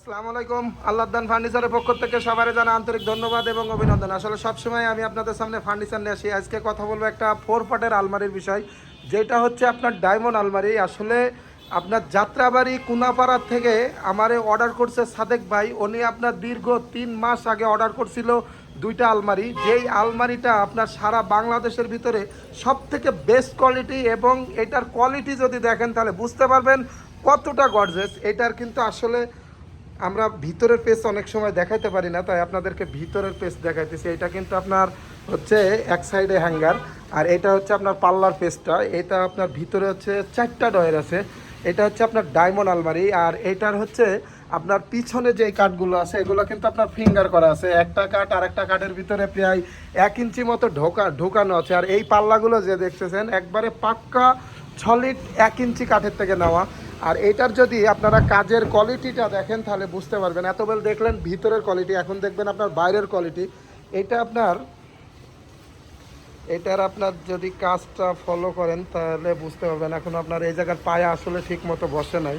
আসসালামু আলাইকুম। আল্লাহদান ফার্নিচারের পক্ষ থেকে সবারই জানা আন্তরিক ধন্যবাদ এবং অভিনন্দন। আসলে সবসময় আমি আপনাদের সামনে ফার্নিচার নিয়ে আসি। আজকে কথা বলব একটা ফোর পার্টের আলমারির বিষয়, যেটা হচ্ছে আপনার ডায়মন্ড আলমারি। আসলে আপনার যাত্রাবাড়ি কুনাপাড়া থেকে আমারে অর্ডার করছে সাদেক ভাই। উনি আপনার দীর্ঘ তিন মাস আগে অর্ডার করছিল দুইটা আলমারি। যেই আলমারিটা আপনার সারা বাংলাদেশের ভিতরে সব থেকে বেস্ট কোয়ালিটি এবং এটার কোয়ালিটি যদি দেখেন তাহলে বুঝতে পারবেন কতটা গর্জেস এটার কিন্তু আসলে আমরা ভিতরের পেজ অনেক সময় দেখাইতে পারি না, তাই আপনাদেরকে ভিতরের পেজ দেখাইতেছি। এটা কিন্তু আপনার হচ্ছে এক সাইডে হ্যাঙ্গার আর এটা হচ্ছে আপনার পাল্লার পেজটা এটা আপনার ভিতরে হচ্ছে চারটা ডয়ের আছে। এটা হচ্ছে আপনার ডায়মন্ড আলমারি, আর এটার হচ্ছে আপনার পিছনে যে কাঠগুলো আছে, এগুলো কিন্তু আপনার ফিঙ্গার করা আছে। একটা কাঠ আর একটা কাঠের ভিতরে প্রায় এক ইঞ্চি মতো ঢোকা, ঢোকানো আছে। আর এই পাল্লাগুলো যে দেখতেছেন, একবারে পাক্কা ছলিড এক ইঞ্চি কাঠের থেকে নেওয়া। আর এটার যদি আপনারা কাজের কোয়ালিটিটা দেখেন, তাহলে বুঝতে পারবেন। এত বেল দেখলেন, ভিতরের কোয়ালিটি এখন দেখবেন আপনার বাইরের কোয়ালিটি এটা আপনার, এটার আপনার যদি কাজটা ফলো করেন, তাহলে বুঝতে পারবেন এখন আপনার এই জায়গার পায়ে আসলে ঠিক মতো বসে নাই।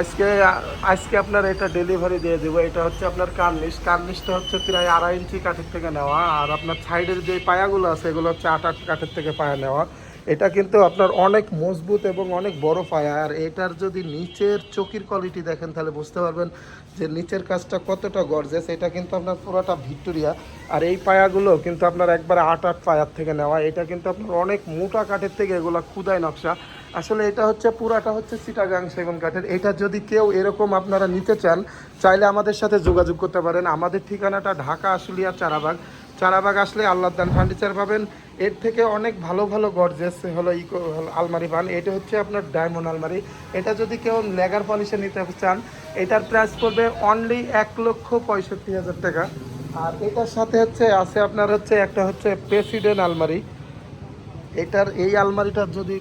আজকে আজকে আপনার এটা ডেলিভারি দিয়ে দেবো। এটা হচ্ছে আপনার কার্নিশ। কার্নিশটা হচ্ছে প্রায় আড়াই ইঞ্চি কাঠের থেকে নেওয়া। আর আপনার সাইডের যে পায়াগুলো আছে, এগুলো হচ্ছে আট আট কাঠের থেকে পায়া নেওয়া। এটা কিন্তু আপনার অনেক মজবুত এবং অনেক বড় পায়া আর এটার যদি নিচের চকির কোয়ালিটি দেখেন, তাহলে বুঝতে পারবেন যে নিচের কাজটা কতটা গর্জেস এটা কিন্তু আপনার পুরোটা ভিক্টোরিয়া। আর এই পায়াগুলো কিন্তু আপনার একবারে আট আট পায়ার থেকে নেওয়া। এটা কিন্তু আপনার অনেক মোটা কাঠের থেকে এগুলো খুদাই নকশা। আসলে এটা হচ্ছে, পুরাটা হচ্ছে সিটাগাং সেগুন কাঠের। এটা যদি কেউ এরকম আপনারা নিতে চান, চাইলে আমাদের সাথে যোগাযোগ করতে পারেন। আমাদের ঠিকানাটা ঢাকা আশুলিয়া চারাবাগ। চারাবাগ আসলে আল্লাহদান ফার্নিচার পাবেন। এর থেকে অনেক ভালো ভালো গর্জেস হলো ইকো আলমারি পান এটা হচ্ছে আপনার ডায়মন্ড আলমারি। এটা যদি কেউ লেগার পলিশে নিতে চান, এটার প্রাইস পড়বে অনলি এক লক্ষ পঁয়ষট্টি হাজার টাকা। আর এটার সাথে হচ্ছে, আছে আপনার হচ্ছে, একটা হচ্ছে প্রেসিডেন্ট আলমারি। এটার, এই আলমারিটার যদি